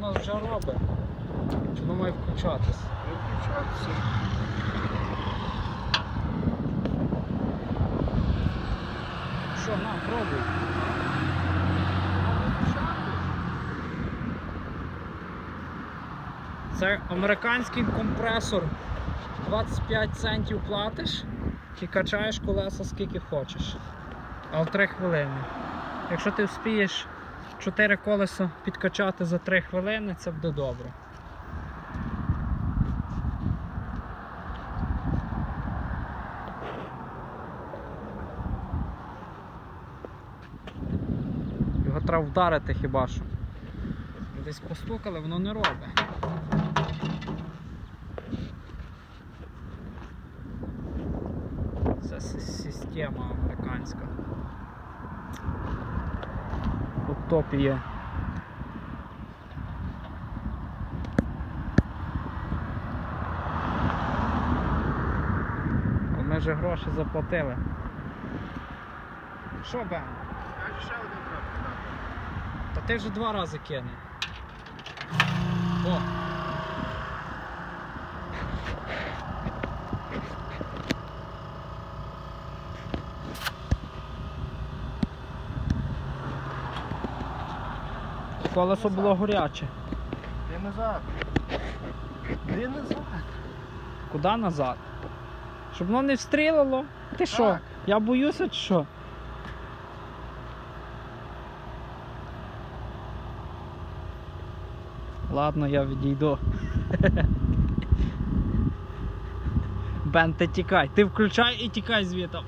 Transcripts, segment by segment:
воно вже робить. Чи воно має включатись? Виключатися. Що, на, пробуй. Це американський компресор. 25 центів платиш і качаєш колеса скільки хочеш. Але 3 хвилини. Якщо ти вспієш 4 колеса підкачати за 3 хвилини, це буде добре. Його треба вдарити хіба що. Десь постукали, воно не робить. Це система американська. Є. Ми вже гроші заплатили. Що, Бен? Каже, ще один трохи. Та ти вже два рази кинув. О! Колесо було горяче. Де назад? Де назад? Куди назад? Щоб воно не встрілило. Ти що? Я боюся чи що? Ладно, я відійду. Бен, ти тікай. Ти включай і тікай звітом.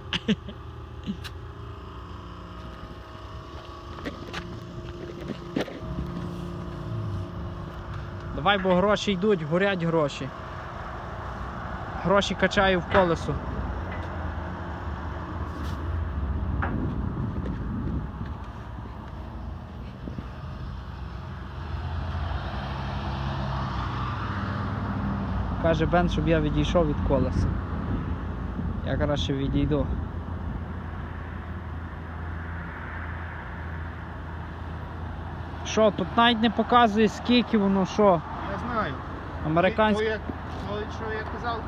Давай, бо гроші йдуть, горять гроші. Гроші качаю в колесо. Каже Бен, щоб я відійшов від колеса. Я краще відійду. Що, тут навіть не показує скільки воно що. Як, що я казав,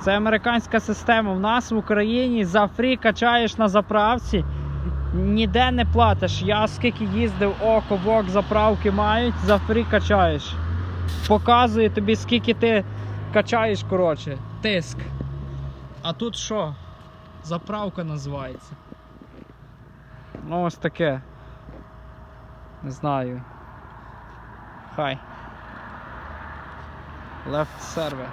це американська система. В нас в Україні за фрі качаєш на заправці, ніде не платиш. Я скільки їздив, око, вок, заправки мають, за фрі качаєш. Показує тобі, скільки ти качаєш, коротше, тиск. А тут що? Заправка називається. Ну ось таке. Не знаю. Хай. Left server.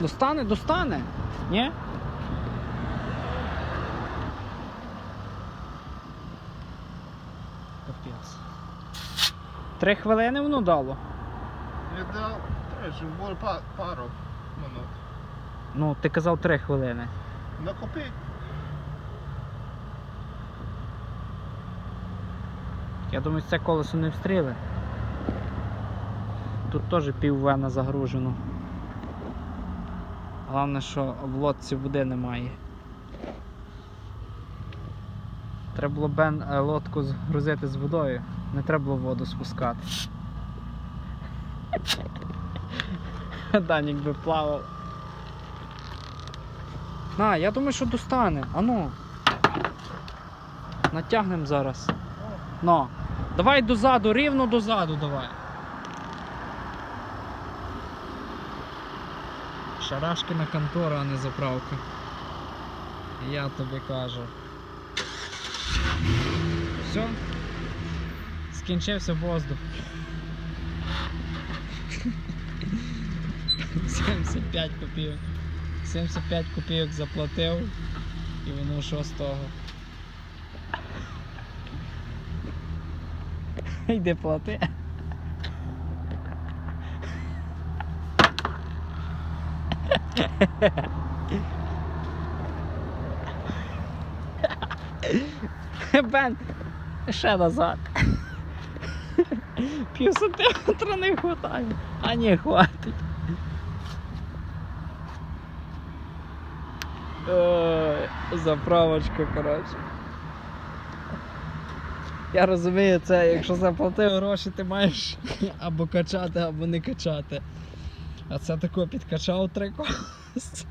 Достане, достане. Ні? Капець. Три хвилини воно дало. Я дав, пару минут. Ну, ти казав три хвилини. Накопи. Я думаю, це колесо не встріли. Тут теж пів вена загружено. Головне, що в лодці води немає. Треба було бен е, лодку згрузити з водою, не треба було воду спускати. Данік би плавав. На, я думаю, що достане. Ану. Натягнемо зараз. Ну. Давай дозаду, рівно дозаду давай. Шарашкина контора, а не заправка. Я тобі кажу. Все? Скінчився воздух. 75 копійок. 75 копійок заплатив. І воно що з того? Йди плати. Бен, ще назад. Пів сантиметра не хватає. А ні, хватить. Ой, заправочка, коротше. Я розумію, це якщо заплатив гроші, ти маєш або качати, або не качати. А це тако підкачав три коси.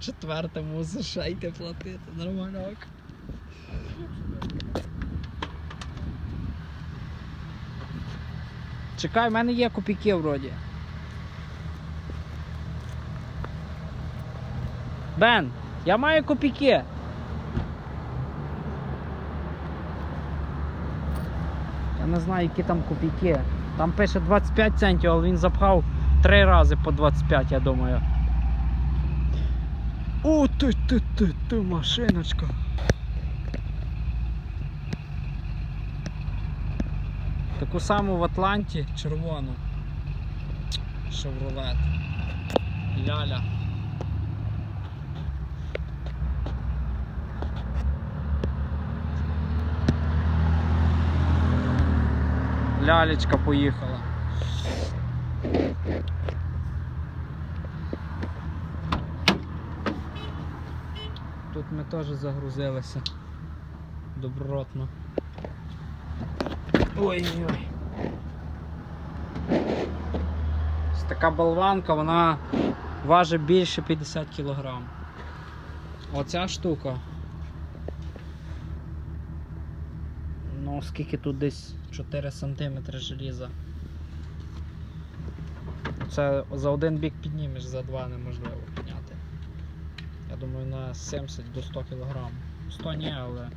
Четверте мусиш ще платити. Нормально. Чекай, в мене є копійки вроді. Бен, я маю копійки. Я не знаю, які там копійки. Там пише 25 центів, але він запхав три рази по 25, я думаю. О, ти, ти, ти, ти, машиночка. Таку саму в Атланті червону. Шевролет. Ляля. Лялечка поїхала. Тут ми теж загрузилися. Добротно. Ой-ой. Ось Така болванка, вона важить більше 50 кг. Оця штука. Ну, скільки тут десь 4 см желіза. Це за один бік піднімеш, за два неможливо підняти. Я думаю на 70 до 100 кг. 100 ні, але.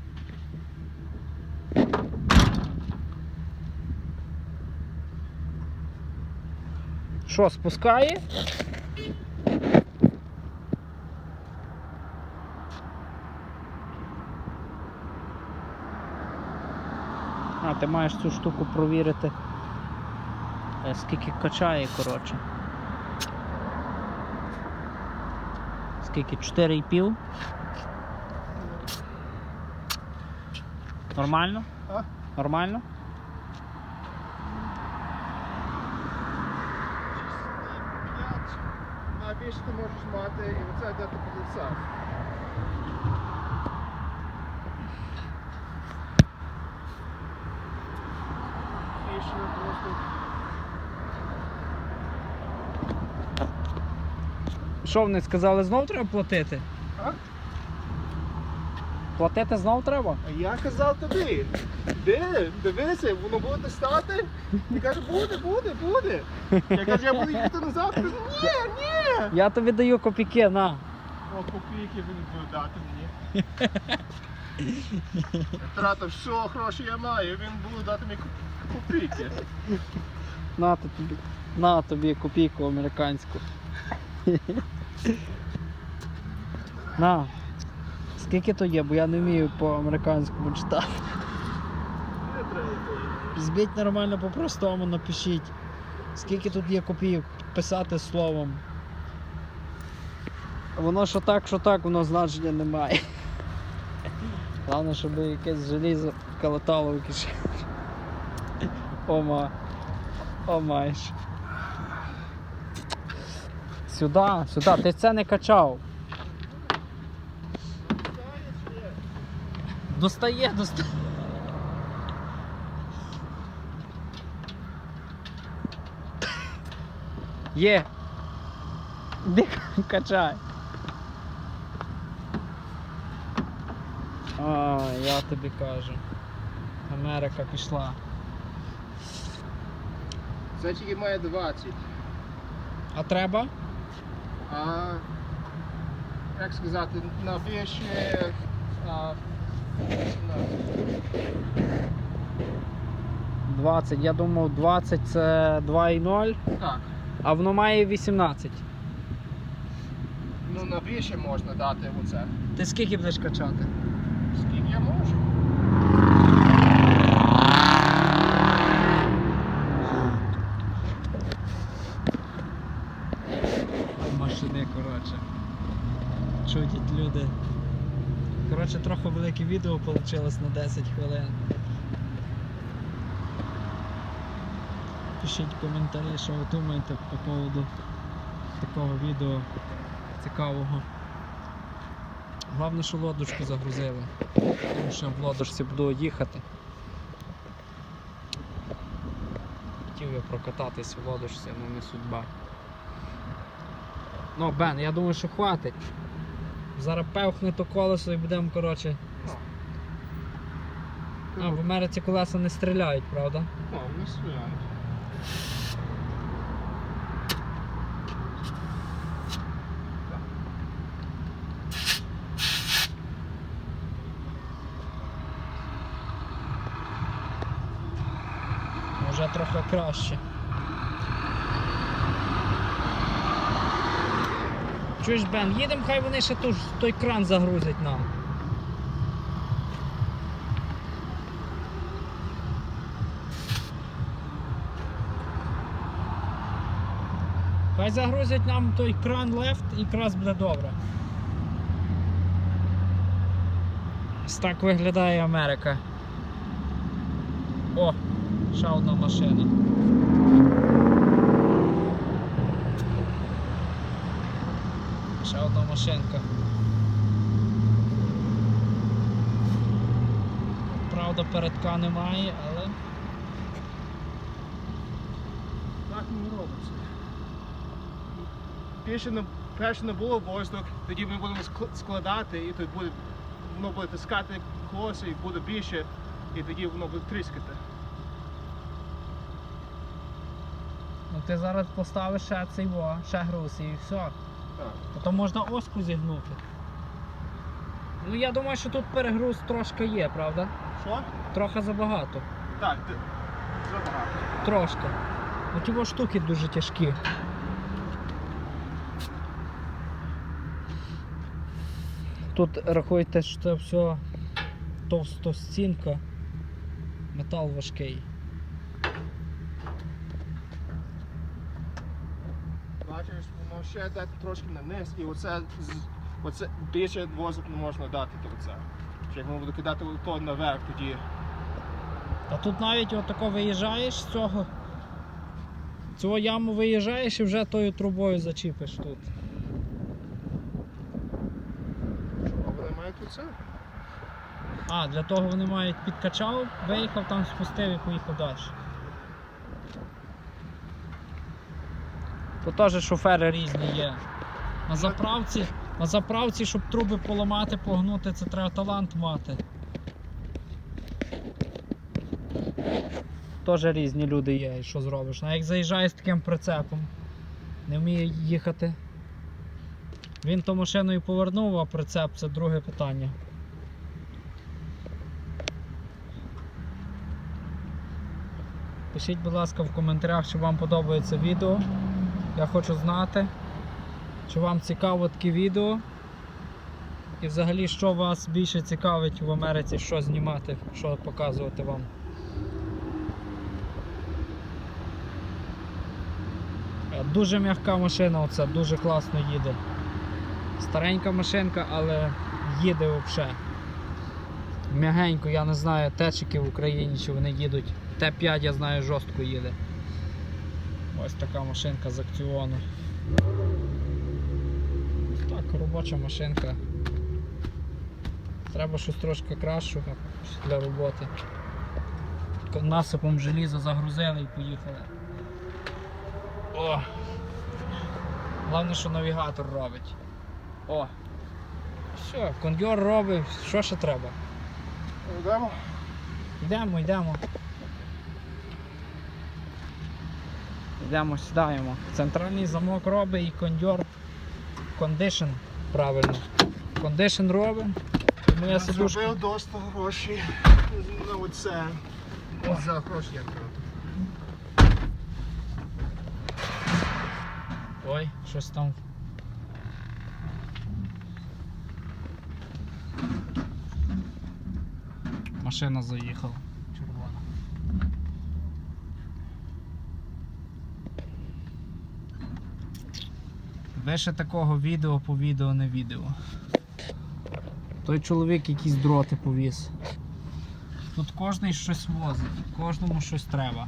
Що, спускає? Ти маєш цю штуку провірити. е, Скільки качає, коротше. Скільки? 4,5? Нормально? А? Нормально? Найбільше ти можеш мати, і оце де ти полицав. Більше просто Що вони сказали, знов треба платити? А? Платити знов треба? А я казав тобі, де, дивися, воно буде стати. Він каже, буде, буде, буде. Я кажу, я буду їхати назад. Кажу, ні, ні. Я тобі даю копійки, на. О, копійки він дати мені. Я Тратив все гроші я маю, він буде дати мені копійки. На тобі. На тобі копійку американську. На. Скільки то є, бо я не вмію по американському читати. Збіть нормально по-простому, напишіть. Скільки тут є копійок, писати словом. Воно що так, що так, воно значення не має. Головне, щоб якесь желізо калатало в кишені. Ома. О маєш. Сюди, сюди, ти це не качав. Достає, достає. Є. Де качай. А, я тобі кажу. Америка пішла. Це тільки має 20. А треба? А як сказати, на більше а, 18. 20. Я думав 20 це 2,0, Так. а воно має 18. Ну на більше можна дати оце. Ти скільки будеш качати? Машини, коротше. Чудять люди. Коротше, трохи велике відео вийшло на 10 хвилин. Пишіть коментарі, що ви думаєте по поводу такого відео цікавого. Головне, що лодочку загрузили. Тому що в лодочці буду їхати. Хотів я прокататись в лодочці, але не судьба. Ну, Бен, я думаю, що хватить. Зараз певхне то колесо і будемо, коротше. А, в Америці колеса не стріляють, правда? О, вони стріляють. Вже трохи краще. Чуєш, Бен, їдемо, хай вони ще ту той кран загрузять нам. Хай загрузять нам той кран лефт і якраз буде добре. Ось так виглядає Америка. Ще одна машина. Ще одна машинка. Правда, передка немає, але Так не робиться. Більше не, перше не було воздух, тоді ми будемо складати і тут буде, воно буде тискати колеса і буде більше, і тоді воно буде тріскати. Ну, ти зараз поставиш ще цей во, ще груз і все. Так. То можна оску зігнути. Ну я думаю, що тут перегруз трошки є, правда? Що? Трохи забагато. Так, ти- забагато. Трошки. Ну ті во штуки дуже тяжкі. Тут рахуйте, що це все товстостінка, метал важкий. Бачиш, воно ще йде трошки на низ, і оце, оце більше воздух не можна дати до оце. Чи як ми буду кидати то наверх, тоді А тут навіть отако виїжджаєш з цього. Цього яму виїжджаєш і вже тою трубою зачіпиш тут. а вони мають оце. А, для того вони мають підкачав, виїхав, там спустив і поїхав далі. Тут теж шофери різні є. На заправці, на заправці, щоб труби поламати, погнути, це треба талант мати. Теж різні люди є, і що зробиш. Як заїжджає з таким прицепом, не вміє їхати. Він то машиною повернув, а прицеп це друге питання. Пишіть, будь ласка, в коментарях, чи вам подобається відео. Я хочу знати, чи вам цікаво таке відео. І взагалі, що вас більше цікавить в Америці, що знімати, що показувати вам. Е, Дуже м'яка машина, оце, дуже класно їде. Старенька машинка, але їде взагалі. М'ягенько, я не знаю, течики в Україні, чи вони їдуть. Т5, я знаю, жорстко їде. Ось така машинка з акціону. Так, робоча машинка. Треба щось трошки кращого для роботи. Насипом желіза загрузили і поїхали. О! Головне, що навігатор робить. О! Все, кондьор робить, що ще треба? Йдемо. Йдемо, йдемо. Йдемо, сідаємо. Центральний замок робить і кондьор. Кондишн правильно. Кондишн робить. І моя сидушка. Зробив досить гроші оце. Ось за гроші я кажу. Ой, щось там. Машина заїхала. Вище такого відео по відео не відео. Той чоловік якісь дроти повіз. Тут кожний щось возить, кожному щось треба.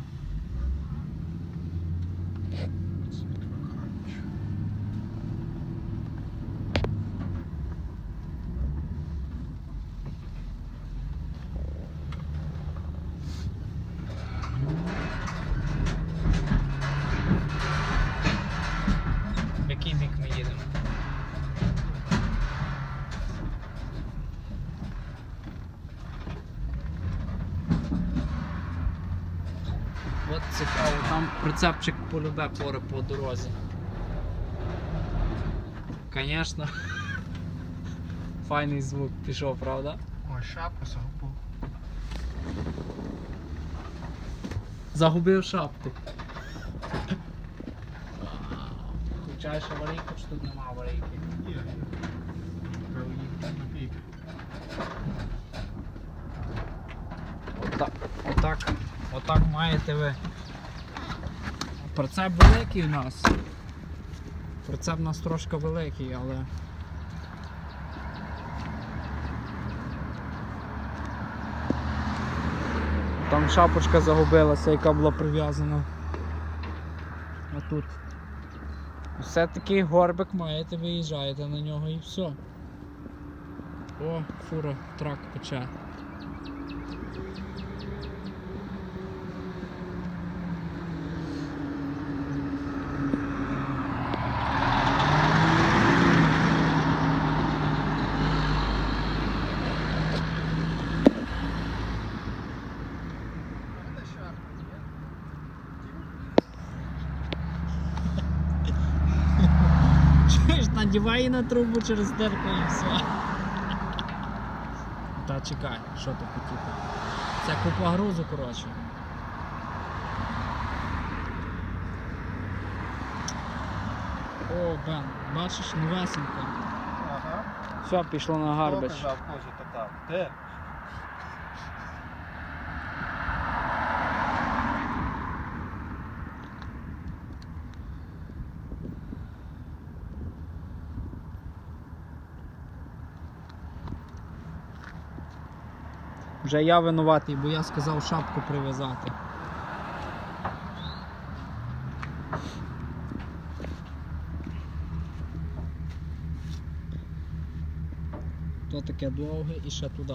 Прицепчик полюбе поре по дорозі. Звісно. Файний звук пішов, правда? Ой, шапку загубив. Загубив шапку. Включаєш аварійку, чи тут нема аварійки? Є. Пік. Отак, отак, отак маєте ви. Прицеп великий у нас. Прицеп у нас трошки великий, але. Там шапочка загубилася, яка була прив'язана. А тут. Все-таки горбик маєте, виїжджаєте на нього і все. О, фура, трак пече. На трубу через дерку і все. Та чекай, що ти хотів? Це купа грузу, коротше. О, Бен, бачиш, новесенька. Ага. Все, пішло на гарбич. Хто казав, Козя, то так. Де? Вже я винуватий, бо я сказав шапку прив'язати. То таке довге і ще туди.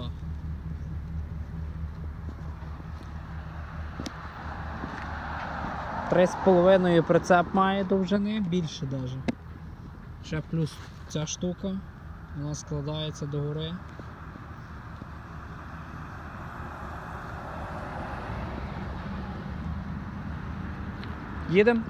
Три з половиною прицеп має довжини, більше навіть. Ще плюс ця штука, вона складається догори. Їдемо?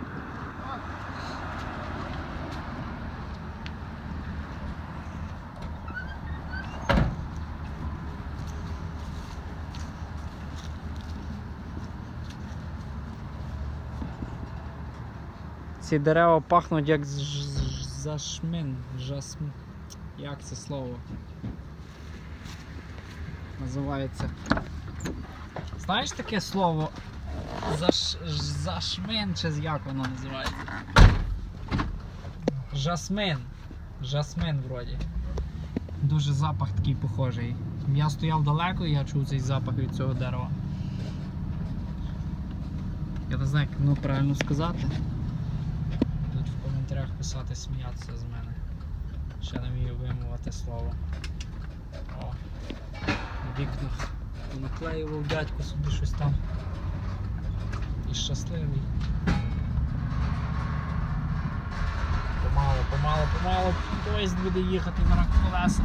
Ці дерева пахнуть як зашмин, жасмин. Як це слово? Називається. Знаєш таке слово? Заш... Зашмин чи як воно називається? Жасмин. Жасмин вроді. Дуже запах такий похожий. Я стояв далеко і я чув цей запах від цього дерева. Я не знаю, як воно правильно сказати. Тут в коментарях писати, сміятися з мене. Ще не вмію вимовити слово. О, в вікнах наклеював дядько собі щось там. І щасливий. Помало, помало, помало поїзд буде їхати на колеса.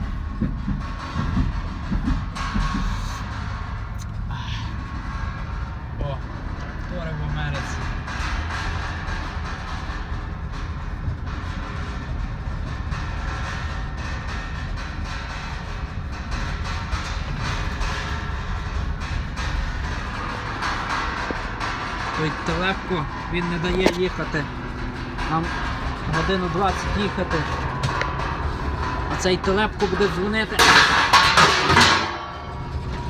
Той телепко, він не дає їхати. Нам годину 20 їхати. А цей телепко буде дзвонити.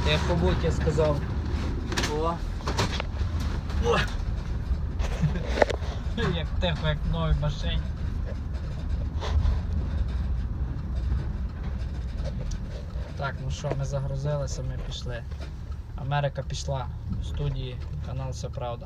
Тихо будь, я сказав. О. О. Як тихо, як в новій машині. Так, ну що, ми загрузилися, ми пішли. Америка пішла в студії, канал Все Правда.